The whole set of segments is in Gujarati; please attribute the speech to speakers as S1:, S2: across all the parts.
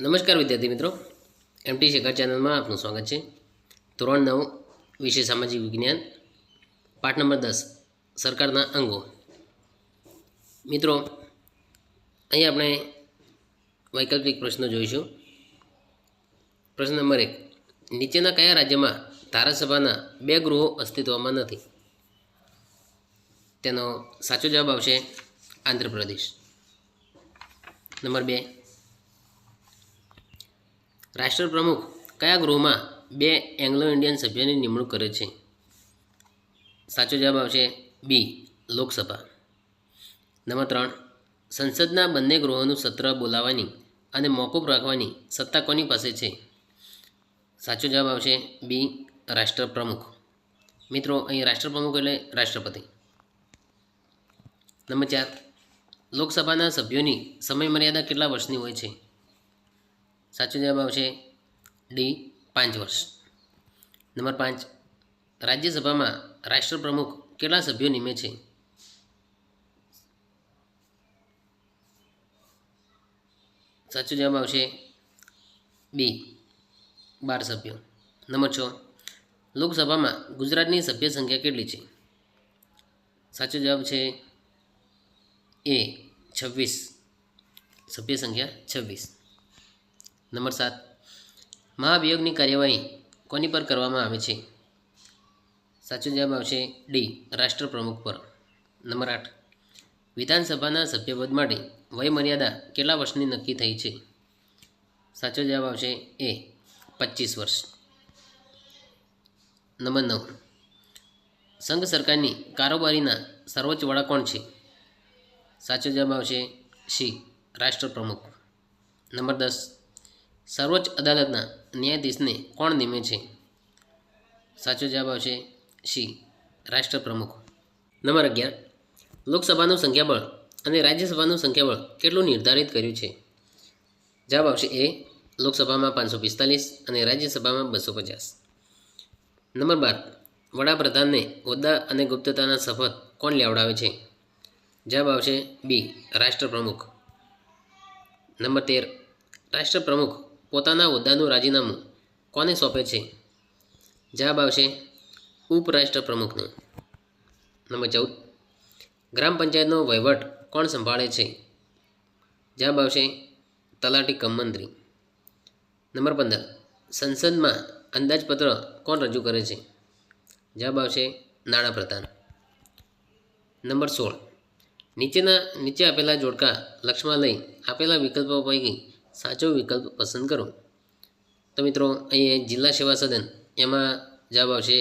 S1: નમસ્કાર વિદ્યાર્થી મિત્રો. એમટી શેખર ચેનલમાં આપનું સ્વાગત છે. ધોરણ નવ, વિષય સામાજિક વિજ્ઞાન, પાઠ નંબર દસ, સરકારના અંગો. મિત્રો, અહીં આપણે વૈકલ્પિક પ્રશ્નો જોઈશું. પ્રશ્ન નંબર એક, નીચેના કયા રાજ્યમાં ધારાસભાના બે ગૃહો અસ્તિત્વમાં નથી? તેનો સાચો જવાબ આવશે આંધ્રપ્રદેશ. નંબર બે રાષ્ટ્રપ્રમુખ કયા ગૃહમાં બે એંગ્લો ઇન્ડિયન સભ્યોની નિમણૂક કરે છે? સાચો જવાબ આવશે બી, લોકસભા. નંબર ત્રણ, સંસદના બંને ગૃહોનું સત્ર બોલાવવાની અને મોકૂફ રાખવાની સત્તા કોની પાસે છે? સાચો જવાબ આવશે બી રાષ્ટ્રપ્રમુખ મિત્રો, અહીં રાષ્ટ્રપ્રમુખ એટલે રાષ્ટ્રપતિ. નંબર ચાર, લોકસભાના સભ્યોની સમયમર્યાદા કેટલા વર્ષની હોય છે? સાચો જવાબ આવશે ડી, પાંચ વર્ષ. નંબર પાંચ. રાજ્યસભામાં રાષ્ટ્રપ્રમુખ કેટલા સભ્યો નિમે છે? સાચો જવાબ આવશે બી, બાર સભ્યો. નંબર છ. લોકસભામાં ગુજરાતની સભ્ય સંખ્યા કેટલી છે? સાચો જવાબ છે એ છવ્વીસ. સભ્ય સંખ્યા છવ્વીસ. નંબર સાત. મહાભિયોગની કાર્યવાહી કોની પર કરવામાં આવે છે? સાચો જવાબ આવશે ડી, રાષ્ટ્રપ્રમુખ પર. નંબર આઠ. વિધાનસભાના સભ્યપદ માટે વયમર્યાદા કેટલા વર્ષની નક્કી થઈ છે? સાચો જવાબ આવશે એ, પચીસ વર્ષ. નંબર નવ. સંઘ સરકારની કારોબારીના સર્વોચ્ચ વડા કોણ છે? સાચો જવાબ આવશે સી, રાષ્ટ્રપ્રમુખ. નંબર દસ. સર્વોચ્ચ અદાલતના ન્યાયાધીશને કોણ નિમે છે? સાચો જવાબ આવશે સી રાષ્ટ્રપ્રમુખ. નંબર અગિયાર. લોકસભાનું સંખ્યાબળ અને રાજ્યસભાનું સંખ્યાબળ કેટલું નિર્ધારિત કર્યું છે? જવાબ આવશે એ, લોકસભામાં પાંચસો પિસ્તાલીસ અને રાજ્યસભામાં બસો પચાસ. નંબર બાર. વડાપ્રધાનને હોદ્દા અને ગુપ્તતાના શપથ કોણ લેવડાવે છે? જવાબ આવશે બી, રાષ્ટ્રપ્રમુખ. નંબર તેર. રાષ્ટ્રપ્રમુખ પોતાના હોદ્દાનું રાજીનામું કોને સોંપે છે? જવાબ આવશે ઉપરાષ્ટ્રપ્રમુખને નંબર ચૌદ. ગ્રામ પંચાયતનો વહીવટ કોણ સંભાળે છે? જવાબ આવશે તલાટી કમ મંત્રી. નંબર પંદર. સંસદમાં અંદાજપત્ર કોણ રજૂ કરે છે? જવાબ આવશે નાણાપ્રધાન નંબર સોળ. નીચેના નીચે આપેલા જોડકા લક્ષમાં લઈ આપેલા વિકલ્પો પૈકી સાચો વિકલ્પ પસંદ કરો. તો મિત્રો અહીં જિલ્લા સેવા સદન, એમાં જવાબ આવશે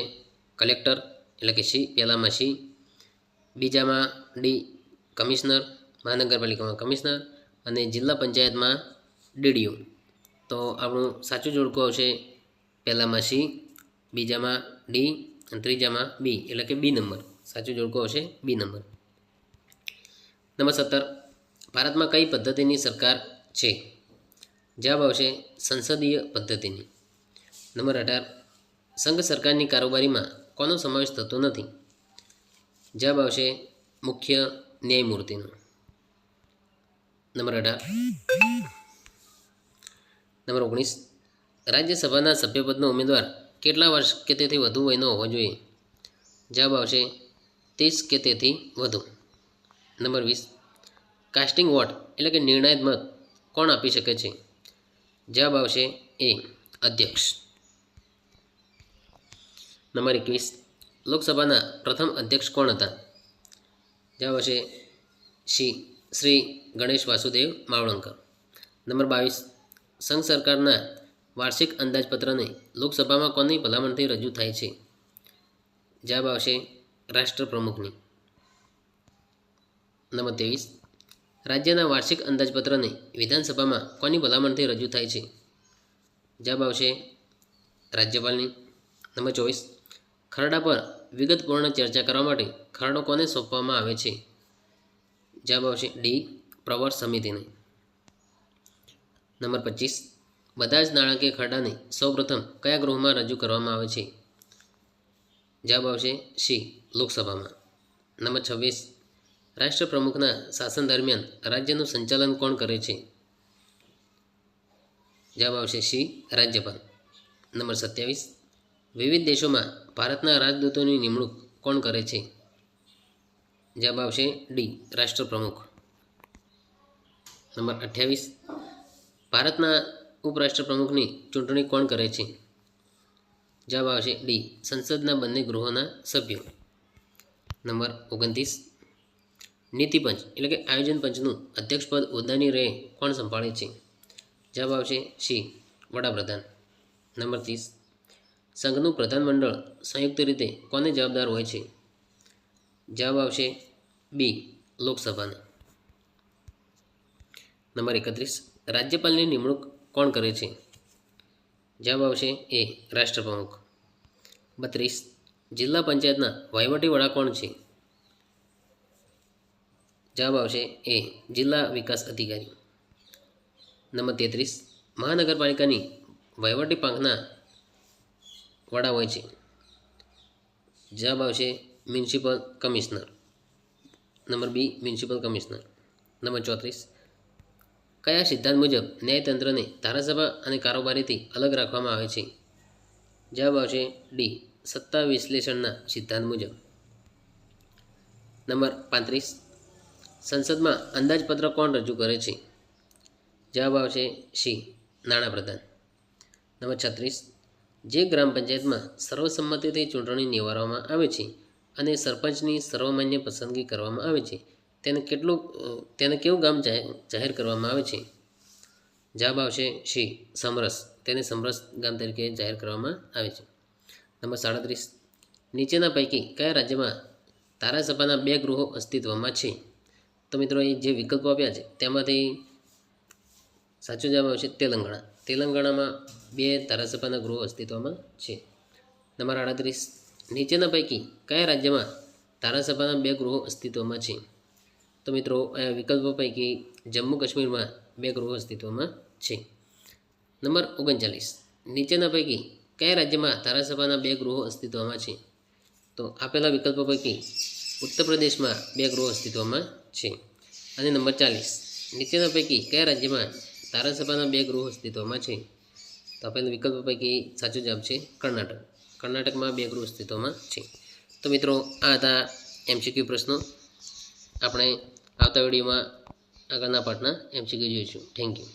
S1: કલેક્ટર, એટલે કે સી પહેલામાં સી બીજામાં ડી કમિશનર, મહાનગરપાલિકામાં કમિશનર અને જિલ્લા પંચાયતમાં ડીડીઓ તો આપણું સાચું જોડકું આવશે પહેલામાં સી બીજામાં ડી અને ત્રીજામાં બી, એટલે કે બી નંબર. સાચું જોડકું આવશે બી નંબર. નંબર સત્તર, ભારતમાં કઈ પદ્ધતિની સરકાર છે? જવાબ આવશે સંસદીય પદ્ધતિની. નંબર અઢાર, સંઘ સરકારની કારોબારીમાં કોનો સમાવેશ થતો નથી? જવાબ આવશે મુખ્ય ન્યાયમૂર્તિનો. નંબર અઢાર, નંબર ઓગણીસ, રાજ્યસભાના સભ્યપદનો ઉમેદવાર કેટલા વર્ષ કે તેથી વધુ વયનો હોવો જોઈએ? જવાબ આવશે ત્રીસ કે તેથી વધુ. નંબર વીસ, કાસ્ટિંગ વોટ એટલે કે નિર્ણાયક મત કોણ આપી શકે છે? જવાબ આવશે એ, અધ્યક્ષ. નંબર એકવીસ, લોકસભાના પ્રથમ અધ્યક્ષ કોણ હતા? જવાબ આવશે શ્રી શ્રી ગણેશ વાસુદેવ માવળંકર. નંબર બાવીસ, સંઘ સરકારના વાર્ષિક અંદાજપત્રને લોકસભામાં કોની ભલામણથી રજૂ થાય છે? જવાબ આવશે રાષ્ટ્રપ્રમુખની. નંબર ત્રેવીસ રાજ્યના વાર્ષિક અંદાજપત્રને વિધાનસભામાં કોની ભલામણથી રજૂ થાય છે? જવાબ આવશે રાજ્યપાલની. નંબર ચોવીસ. ખરડા પર વિગતપૂર્ણ ચર્ચા કરવા માટે ખરડો કોને સોંપવામાં આવે છે? જવાબ આવશે ડી, પ્રવર સમિતિને. નંબર પચીસ. બધા જ નાણાકીય ખરડાને સૌપ્રથમ કયા ગૃહમાં રજૂ કરવામાં આવે છે? જવાબ આવશે સી, લોકસભામાં. નંબર છવ્વીસ. રાષ્ટ્રપ્રમુખના શાસન દરમિયાન રાજ્યનું સંચાલન કોણ કરે છે? જવાબ આવશે સી, રાજ્યપાલ. નંબર સત્યાવીસ. વિવિધ દેશોમાં ભારતના રાજદૂતોની નિમણૂક કોણ કરે છે? જવાબ આવશે ડી, રાષ્ટ્રપ્રમુખ. નંબર અઠ્યાવીસ. ભારતના ઉપરાષ્ટ્રપ્રમુખની ચૂંટણી કોણ કરે છે? જવાબ આવશે ડી, સંસદના બંને ગૃહોના સભ્યો. નંબર ઓગણત્રીસ. નીતિપંચ એટલે કે આયોજન પંચનું અધ્યક્ષપદ હોદ્દાની રહે કોણ સંભાળે છે? જવાબ આવશે સી, વડાપ્રધાન. નંબર ત્રીસ. સંઘનું પ્રધાનમંડળ સંયુક્ત રીતે કોને જવાબદાર હોય છે? જવાબ આવશે બી, લોકસભાને. નંબર એકત્રીસ. રાજ્યપાલની નિમણૂક કોણ કરે છે? જવાબ આવશે એ, રાષ્ટ્રપ્રમુખ. બત્રીસ. જિલ્લા પંચાયતના વહીવટી વડા કોણ છે? જવાબ આવશે એ, જિલ્લા વિકાસ અધિકારી. નંબર તેત્રીસ, મહાનગરપાલિકાની વહીવટી પાંખના વડા હોય છે. જવાબ આવશે municipal commissioner. Number B, municipal commissioner. Number ચોત્રીસ, કયા સિદ્ધાંત મુજબ ન્યાયતંત્રને ધારાસભા અને કારોબારીથી અલગ રાખવામાં આવે છે? જવાબ આવશે ડી, સત્તા વિશ્લેષણના સિદ્ધાંત મુજબ. નંબર પાંત્રીસ સંસદમાં અંદાજપત્ર કોણ રજૂ કરે છે? જવાબ આવશે સી નાણાપ્રધાન નંબર છત્રીસ. જે ગ્રામ પંચાયતમાં સર્વસંમતિથી ચૂંટણી નિવારવામાં આવે છે અને સરપંચની સર્વમાન્ય પસંદગી કરવામાં આવે છે, તેને કેટલું તેને કેવું ગામ જાહેર કરવામાં આવે છે? જવાબ આવશે સી સમરસ. તેને સમરસ ગામ તરીકે જાહેર કરવામાં આવે છે. નંબર સાડત્રીસ. નીચેના પૈકી કયા રાજ્યમાં ધારાસભાના બે ગૃહો અસ્તિત્વમાં છે? તો મિત્રો અહીં જે વિકલ્પો આપ્યા છે, તેમાંથી સાચો જવાબ આવશે તેલંગાણા. તેલંગાણામાં બે ધારાસભાના ગૃહો અસ્તિત્વમાં છે. નંબર આડત્રીસ, નીચેના પૈકી કયા રાજ્યમાં ધારાસભાના બે ગૃહો અસ્તિત્વમાં છે? તો મિત્રો, આ વિકલ્પો પૈકી જમ્મુ કાશ્મીરમાં બે ગૃહો અસ્તિત્વમાં છે. નંબર ઓગણચાલીસ, નીચેના પૈકી કયા રાજ્યમાં ધારાસભાના બે ગૃહો અસ્તિત્વમાં છે? તો આપેલા વિકલ્પો પૈકી ઉત્તર પ્રદેશમાં બે ગૃહો અસ્તિત્વમાં છે. અને નંબર ચાલીસ. નીચેના પૈકી કયા રાજ્યમાં ધારાસભાના બે ગૃહો અસ્તિત્વમાં છે? તો આપણે વિકલ્પ પૈકી સાચો જવાબ છે કર્ણાટક. કર્ણાટકમાં બે ગૃહ અસ્તિત્વમાં છે. તો મિત્રો, આ હતા એમસીક્યુ પ્રશ્નો. આપણે આવતા વિડીયોમાં આગળના પાઠના એમસીક્યુ જોઈશું. Thank you